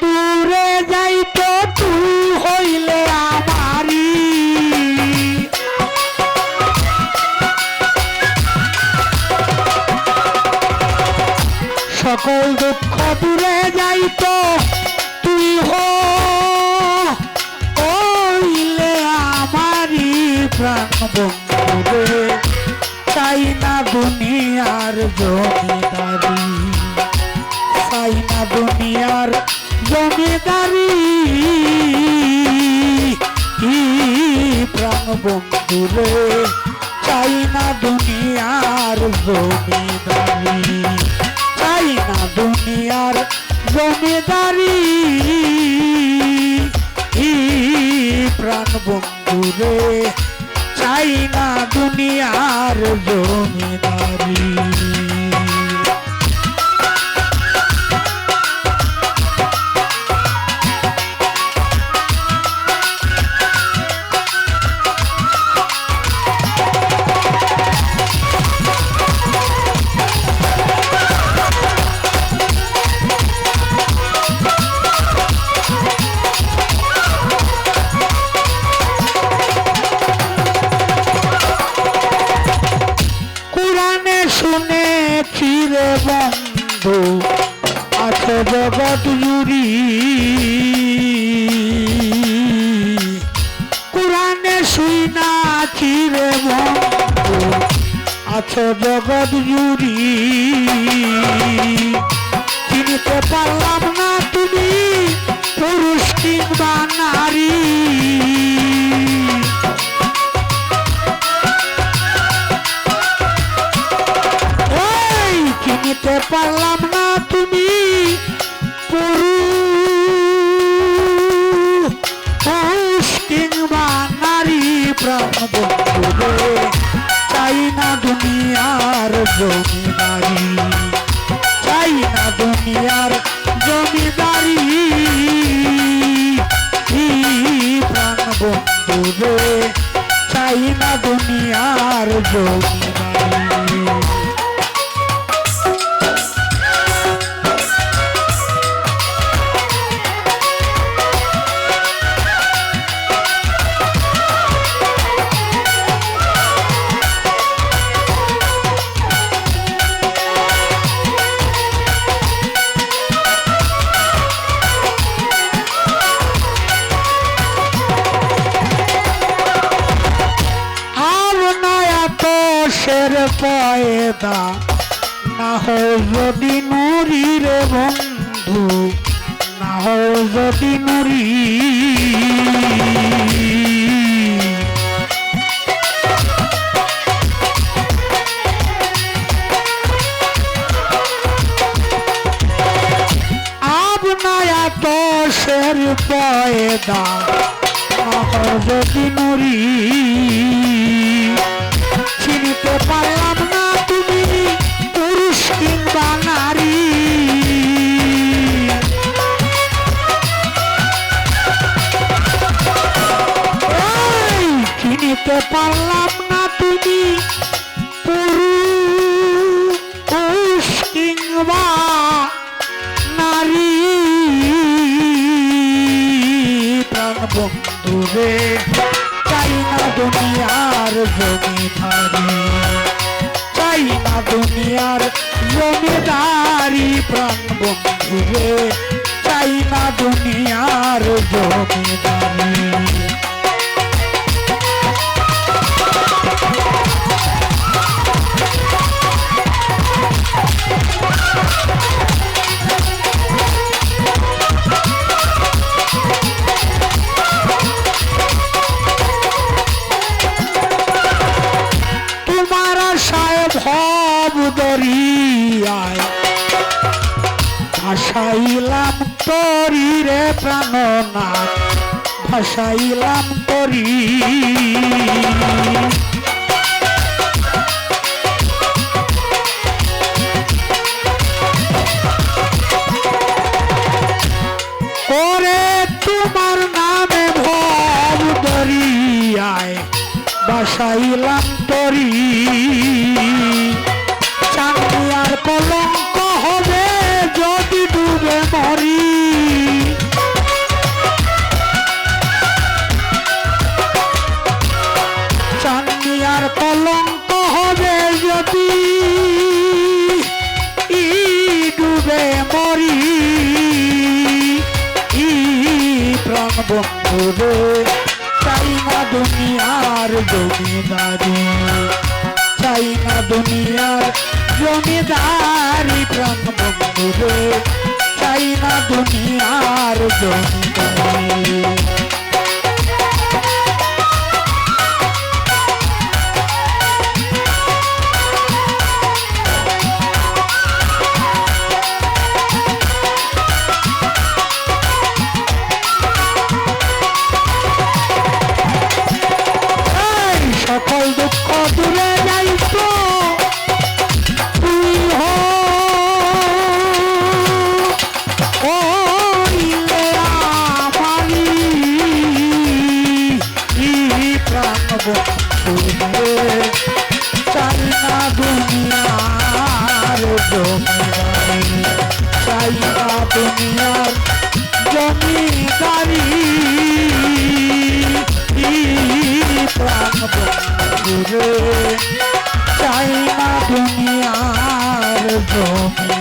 দূরে যাইতো, তুই হইলে আমারি সকল দুঃখ দূরে যাইতো, তুই হইলে আমারি প্রাণ চাই না দুনিয়ার জমিদারি জমিদারি কি প্রাণ বন্ধুরে চাই না দুনিয়ার জমিদারি। চাই না দুনিয়ার জমিদারি। ই প্রাণ বন্ধুরে চাই না দুনিয়ার জমিদারি। চিরে বন্ধু, আছে জগৎ জুড়ি কোরআনে শুই না চিরে বন্ধু, আছে জগৎ জুড়ি চিনিতে পারলাম না তুমি, পুরুষ কিংবা নারী। বন্ধুরে চাই না দুনিয়ার জমিদারি। চাই না দুনিয়ার জমিদারি। প্রাণ বন্ধুরে চাই না দুনিয়ার জমিদারি। তো শের পয়দা না হয় যদি নুরি রে বন্ধু, না হয় যদি নুরি। আব নয়া তো শের পয়দা যদি নুরি। পারলাম না তুমি নারী। পারলাম না তুমি কিংবা নারী। প্রাণ বন্ধুরে চাই না দুনিয়ার জমিদারি চাই না দুনিয়ার জমিদারি প্রাণ বন্ধুরে চাই না দুনিয়ার জমিদারি। ভাসাইলাম তরি রে প্রাণনাথ ভাসাইলাম তরি। ওরে তোমার নামে ভব দরিয়ায় বাসাইলাম তরি। বন্ধু রে চাই না দুনিয়ার জমিদারি চাই না দুনিয়ার জমিদারি প্রাণ বন্ধুরে চাই না দুনিয়ার জমিদারি। দুনিয়ার জমিদারি চাইবা দুনিয়ার জমিদারি প্রাণ বন্ধুরে চাইবা দুনিয়ার জমি